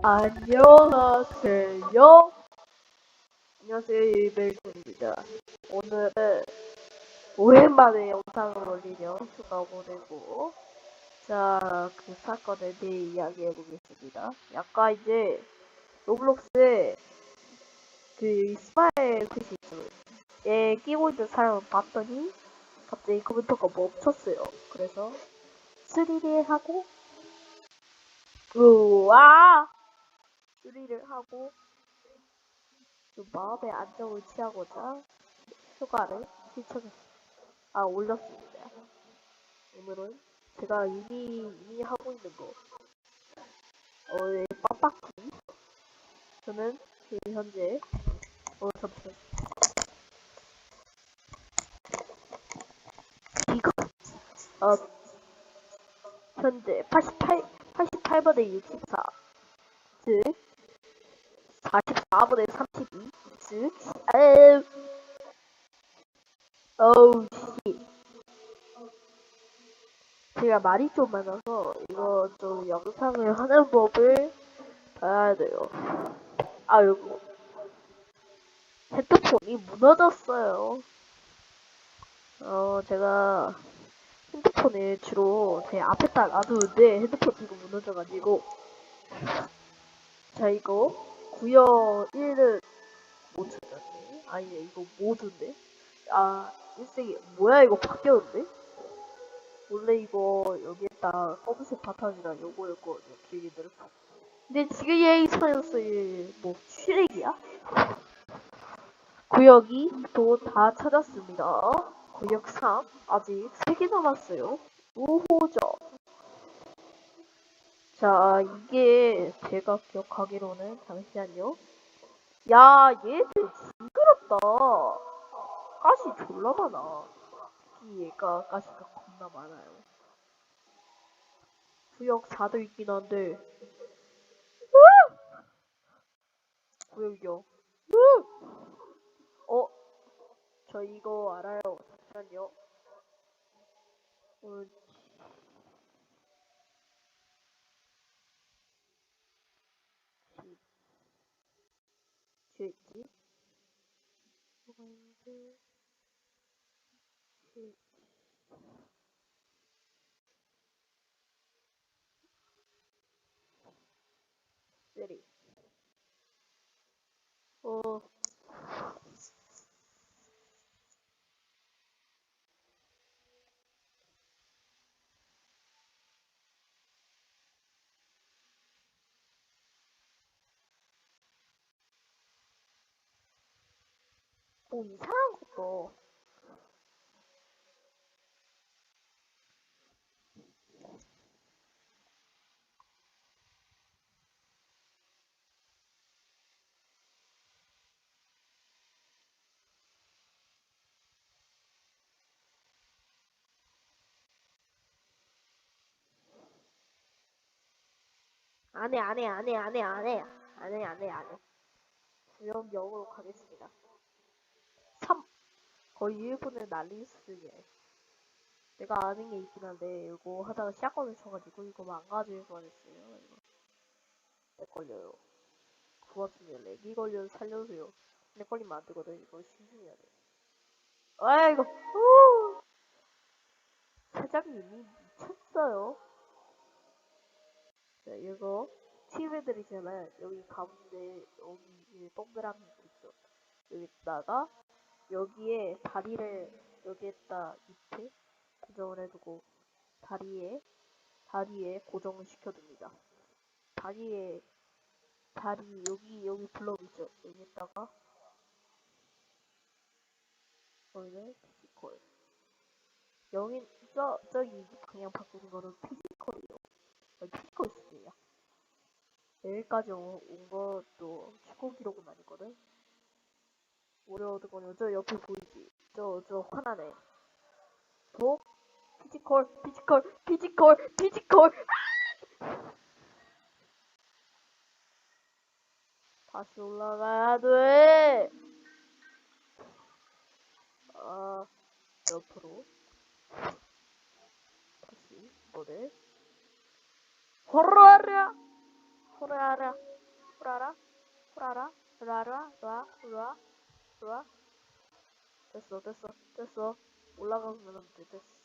안녕하세요. 안녕하세요, 이벨군입니다. 오늘은 오랜만에 영상을 올리려 휴가 보내고, 자, 그 사건에 대해 이야기해 보겠습니다. 약간 이제, 로블록스에 그 스파일 퀴즈에 끼고 있는 사람을 봤더니, 갑자기 컴퓨터가 멈췄어요. 그래서, 스리를 하고, 우와! 수리를 하고 좀 마음의 안정을 취하고자 휴가를 신청했 아 올렸습니다. 오늘은 제가 이미 이미 하고 있는 거 어의 빡빡기 저는 지금 현재 어 잠시만 이거 어 현재 88 88번에 64즉 44분의 32, 즉, 아유, 어우, 씨. 제가 말이 좀 많아서, 이거 좀 영상을 하는 법을 봐야 돼요. 아이고. 핸드폰이 무너졌어요. 어, 제가 핸드폰을 주로 제 앞에다 놔두는데 핸드폰 이거 무너져가지고. 자, 이거. 구역 1은 모드였네. 아니 이거 모드인데. 아 일색이 뭐야 이거 바뀌었는데? 원래 이거 여기에다 검은색 바탕이랑 요거였거든요. 길기들은. 근데 지금 얘 익스파이어스의 뭐 취렉이야? 구역이 또 다 찾았습니다. 구역 3 아직 3개 남았어요. 우호적 자, 이게 제가 기억하기로는 잠시만요. 야, 얘들 징그럽다. 가시 졸라 많아. 이 얘가 가시가 겁나 많아요. 구역 4도 있긴 한데. 구역이요. 어? 저 이거 알아요. 잠시만요. 오 দেখি 뭐 이상한 것도. 안해 안해 안해 안해 안해. 안해 안해 안해. 구역 영으로 가겠습니다. 3 거의 1분을 날리스게 내가 아는 게 있긴 한데 이거 하다가 샷건을 쳐가지고 이거 망가질 뻔했어요. 이거. 렉 걸려요. 그 와중에 렉이 걸려서 살려주세요. 렉 걸리면 안 되거든. 이거 신중해야 돼. 아이고. 후! 사장님이 미쳤어요. 자 이거 팀애들이잖아요 여기 가운데 여기 동그라미 있죠? 여기다가 여기에 다리를 여기에다 밑에 고정을 해두고 다리에 다리에 고정을 시켜둡니다. 다리에 다리 여기 여기 블럭 있죠. 여기에다가 여기는 피지컬. 여기 저 저기 그냥 바꾸는 거는 피지컬이요. 피지컬 수준이야. 여기까지 온, 온 것도 최고 기록은 아니거든. 어려웠거든요. 저 옆에 보이지? 저, 저 하나네. 도? 피지컬, 피지컬, 피지컬, 피지컬! 아! 다시 올라가야 돼! 아, 옆으로. 다시, 이거를. 호라랴! 후라라 후라라 후라라 라라 라 라, 라 됐어? 됐어 됐어 올라가면 안 돼 됐어.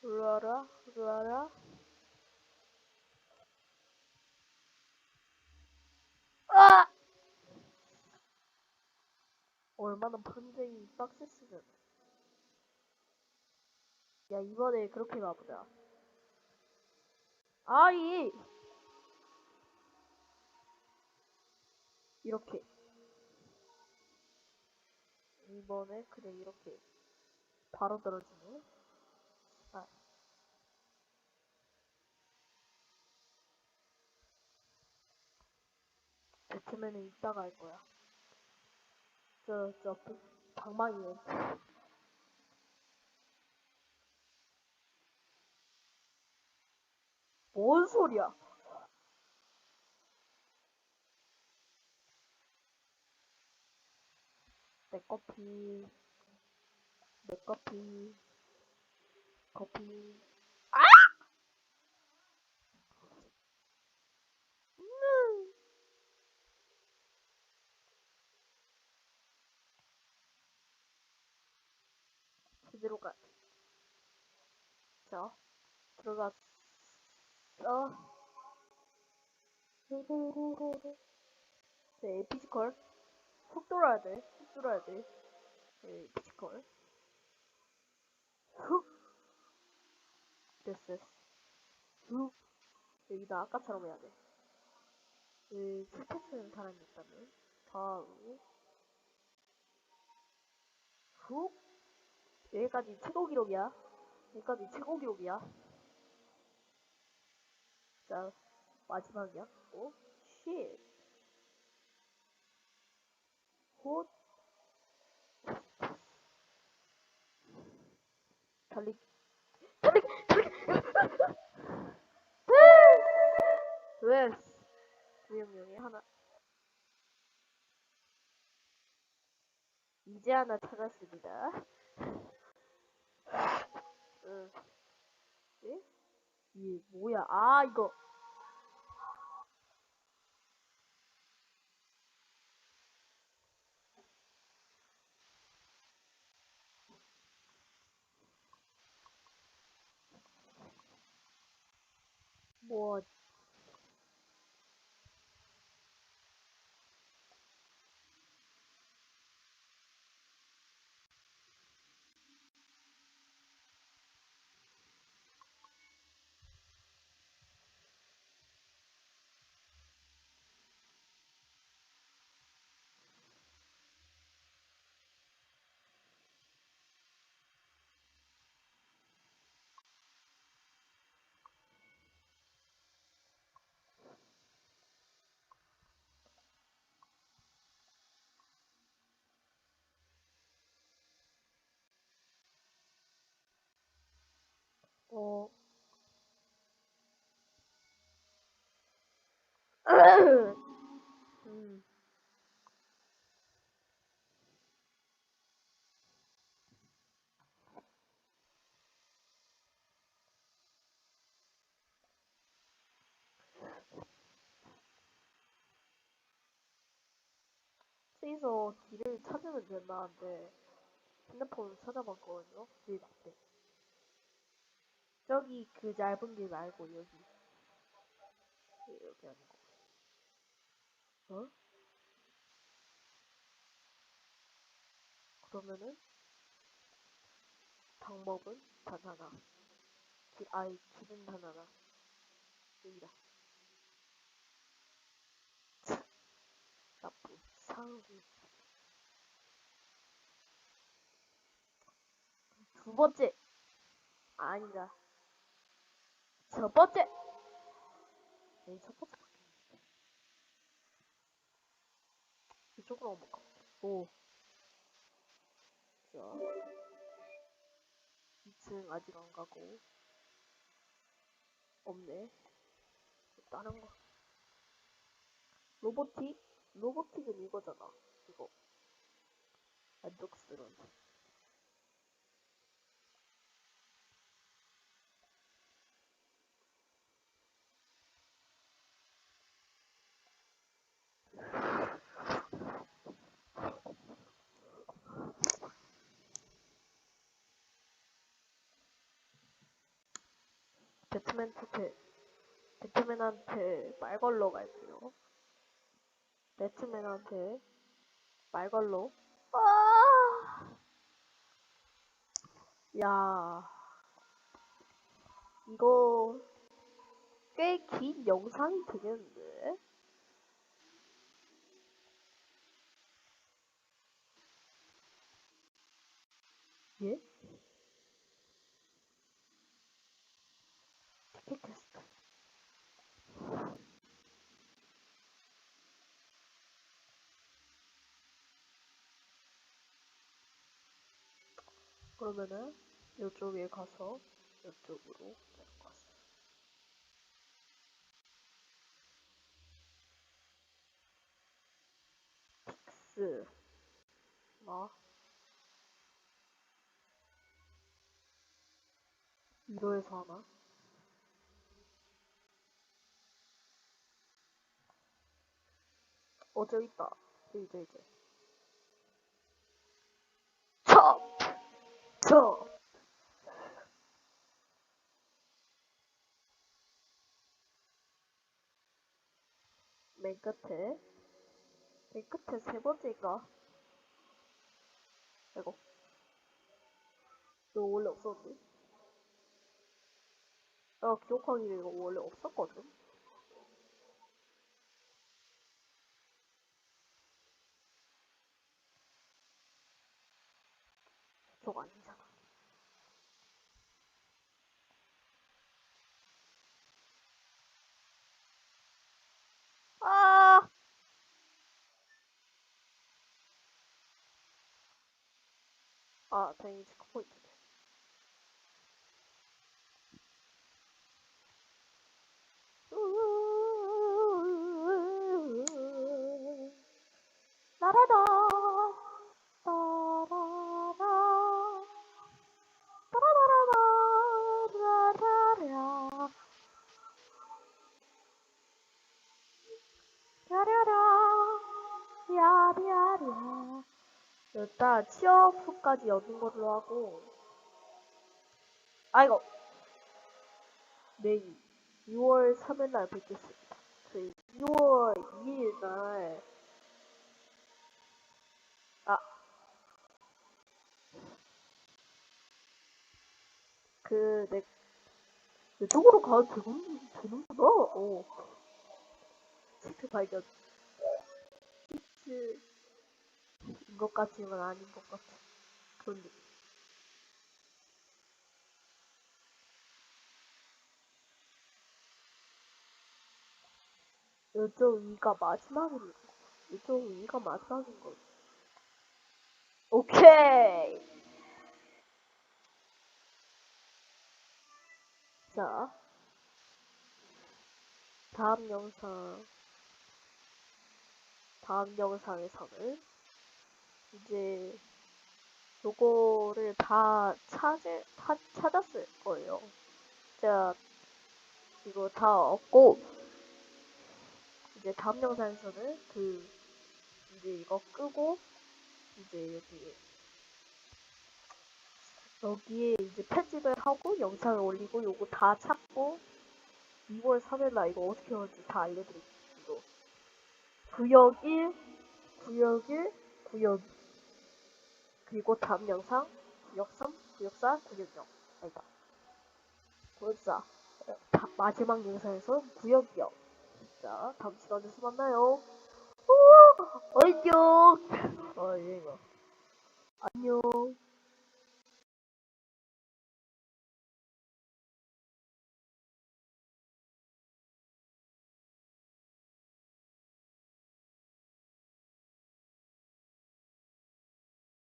후라라 후라라. 아! 얼마나 판정이 빡셌으면. 야 이번에 그렇게 가보자. 아이! 이렇게 이번에 그래 이렇게 바로 떨어지네 아. 배트맨은 이따가 할 거야 저, 저, 방망이에. 뭔 소리야? 내 커피, 내 커피, 커피. 아! 음. 제대로 가. 자, 들어갔어. 네, 피지컬. 훅 돌아야 돼. 훅 돌아야 돼. 네, 피지컬. 훅. 됐어. 훅. 여기다 아까처럼 해야 돼. 그, 스포츠는 사람이 있다면. 다음. 훅. 여기까지 최고 기록이야. 여기까지 최고 기록이야. 자, 마지막이야. 오, 쉣. 곧. 달리, 달리, 달리. 왜? 구형용이 하나. 이제 하나 찾았습니다. 응. 예? 이 뭐야? 아 이거. 뭐 어. 음. 여기서 길을 찾으면 된다는데 핸드폰 찾아봤거든요. 길 앞에. 저기 그 얇은 길 말고 여기. 여기 아니고. 어? 그러면은 방법은 단 하나. 길, 아이, 길은 단 하나. 여기다. 나쁜 상이. 두 번째. 아니다. 첫 번째. 네, 첫 번째. 이쪽으로 한번 가. 오. 자. 2층 아직 안 가고. 없네. 다른 거. 로보틱? 로보틱은 이거잖아. 이거. 안독스런. 배트맨한테 배트맨한테 말 걸러 갈게요. 배트맨한테 말 걸러. 아! 야, 이거 꽤 긴 영상이 되겠는데? 예? 티켓캐스트. 그러면은 이쪽에 가서 이쪽으로 내려갔어. 픽스 뭐 이도에서 하나? 어 저기 있다. 이제 이제. 첩! 첩! 맨 끝에 맨 끝에 세 번째인가? 아이고 이거 원래 없었는데? 나 기억하기로 이거 원래 없었거든? 저거 아니잖아 아! 아 다행히 체크포인트 일단 취업 후까지 얻는 걸로 하고 아이고 내일 6월 3일 날 뵙겠습니다 저희 6월 2일 날 아, 그, 내, 이쪽으로 가도 되는, 되는구나. 어. 시트 발견. 시트인 것 같지만 아닌 것 같아. 그런 느낌. 이쪽 위가 마지막인 거. 이쪽 위가 마지막인 거. 오케이! 자, 다음 영상, 다음 영상에서는 이제 요거를 다 찾을, 다 찾았을 거예요. 제가 이거 다 얻고, 이제 다음 영상에서는 그, 이제 이거 끄고, 이제 여기, 여기에 이제 편집을 하고 영상을 올리고 요거 다 찾고 2월 3일 날 이거 어떻게 하는지 다 알려드릴게요. 구역 1, 구역 1, 구역 2. 그리고 다음 영상 구역 3, 구역 4, 구역 0. 아니다. 구역 4. 다, 마지막 영상에서 구역 0. 자, 다음 시간에서 만나요. 우! 안녕. 어, 이거. 안녕.